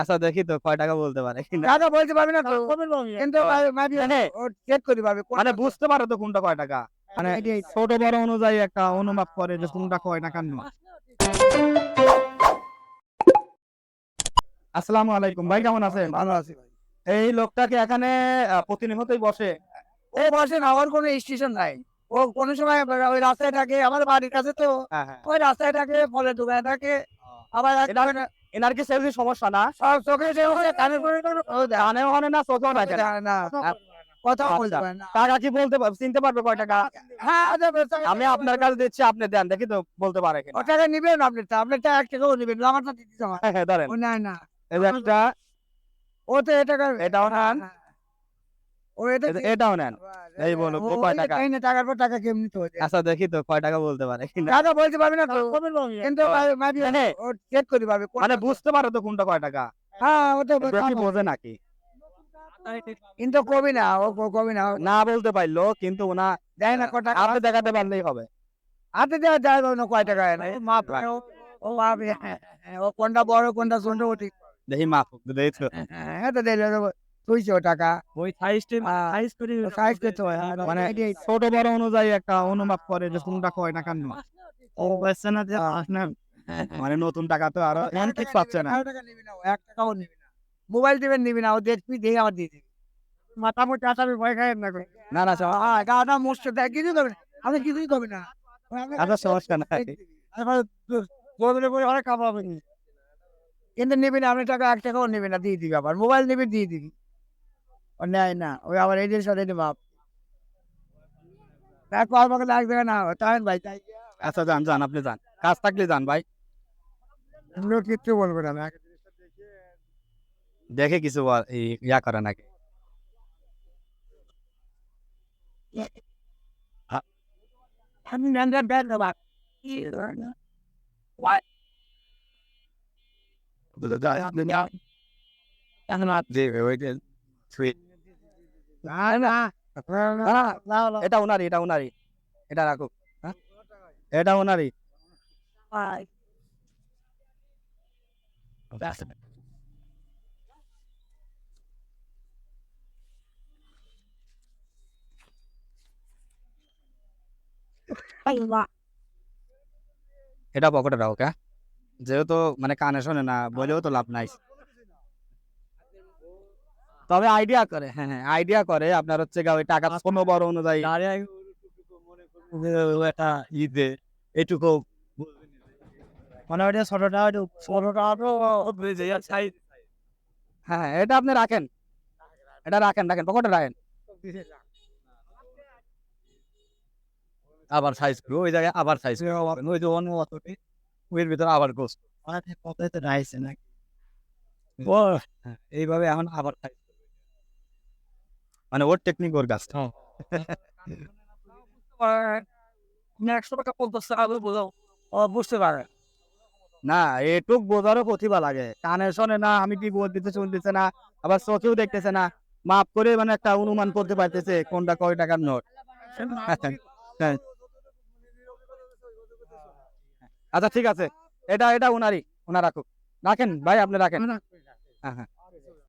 আচ্ছা দেখি তো কয় টাকা বলতে পারে টাকা বলতে পারবি না কিন্তু মানে চেক করি পাবে মানে বুঝতে পারো তো কোনটা কয় টাকা। মানে ছোট বড় অনুযায়ী একটা অনুমাপ করে যে কোনটা কয় টাকার নোট আসসালামু আলাইকুম ভাই কেমন আছেন? ভালো আছি ভাই। এই লোকটাকে এখানে প্রতিনিয়তই বসে। ও বসে না ওর কোনো স্টেশন নাই। ও কোনো সময় ওই রাস্তায় থাকে আমার বাড়ির কাছে তো। হ্যাঁ হ্যাঁ। ওই রাস্তায় থাকে ফলের দোকানে থাকে। আবার এনার কি সেলফি সমস্যা না? সব চোখে কানে ওখানে কথা আচ্ছা। বলতে টাকা কি বলতে পার- চিনতে পারবে কয় টাকা? হ্যাঁ আচ্ছা, আচ্ছা, আমি আপনার কাছে দিচ্ছি আপনি দেন দেখি তো বলতে পারে কিনা। টাকা নিবেন আপনি তো টাকা এক টাকাও নিবেন আমারটা দিতে হ্যাঁ হ্যাঁ ধরেন না না। এটা ও তো এটা এটাও নেন এই বলো, কয় টাকা? টাকার পর টাকা কেমনি তো আচ্ছা দেখি তো কয় টাকা বলতে পারে টাকা বলতে পারবি না তো কিন্তু মাবি মানে ও চেক করি পাবে মানে বুঝতে পারো তো কোনটা কয় টাকা হ্যাঁ ও বোঝে নাকি কিন্তু কবি না ও কবি না না বলতে পারল কিন্তু ওনা দেয় না কটা আপনি দেখাতে পারলেই হবে হাতে দেওয়া যায় না কয় টাকা না মাপ ও মাপ ও কোনটা বড় কোনটা ছোট ও দেখি মাপ দেখি হ্যাঁ তো দিলে তুইছো টাকা। ওই সাইজ করে সাইজ করতে হয় হ্যাঁ, মানে ছোট বড় অনুযায়ী একটা অনুমাপ করে যে কোনটা কয় টাকার নোট ও পাচ্ছে না যে আপনার মানে নতুন টাকা তো আরও ঠিক পাচ্ছে না। এক টাকা নিবি না টাকাও নিবি না। মোবাইল দিবেন নিবি না ও দেখবি দেখে আমার দিয়ে দিবি। মাথামুটি আসামি ভয় খাই না না না সব- গাটা মোস্ট দেয় কিছু করবে না আপনি কিছুই করবে না। আচ্ছা সমস্যা নাই। বদলে করে অনেক কামাবে কিন্তু নিবি না আপনি টাকা এক টাকাও নিবি না দিয়ে দিবি আবার। মোবাইল নিবি দিয়ে দিবি। নেয় না ওই আবার এই জিনিস সাথে বাপ তারপর আমাকে লাগবে না তাই ভাই তাই আচ্ছা যান যান আপনি যান কাজ থাকলে যান ভাই লোক কিচ্ছু বলবে না আমি দেখে কিছু বল- এই ইয়া করে নাকি আমি ম্যানেজার ব্যাগ দেবা না না এটা ওনারই এটা ওনারই এটা রাখো হ্যাঁ? এটা ওনারই এটা পকেটে রাখো কে যেহেতু মানে কানে শোনে না বলেও তো লাভ নাই তবে আইডিয়া করে হ্যাঁ হ্যাঁ আইডিয়া করে আপনার হচ্ছে গা ওই টাকা কোনো বড় অনুযায়ী। একটা ঈদে এটুকু মানে ওটা ছোটটা ওটা ছোটটা হ্যাঁ এটা আপনি রাখেন। এটা রাখেন রাখেন পকেটে রাখেন। আবার সাইজ করব ওই জায়গায় আবার সাইজ ওই যে অন্য অতটি ওইর ভিতরে আবার গোস পকেটে রাইছে না ও হ্যাঁ, এইভাবে এখন আবার করবে। মানে ওর টেকনিক ওর একশো টাকা পঞ্চাশ টাকা বোঝাও। বুঝতে পারে। না এটুক বোঝারও প্রতিভা লাগে। কানে শোনে না আমি কি বলতেছে শুনতেছে না আবার চোখেও দেখতেছে না। মাপ করে মানে একটা অনুমান করতে পারতেছে কোনটা কয় টাকার নোট। আচ্ছা ঠিক আছে। এটা এটা উনারই উনার রাখুক রাখেন ভাই আপনি রাখেন। হ্যাঁ হ্যাঁ।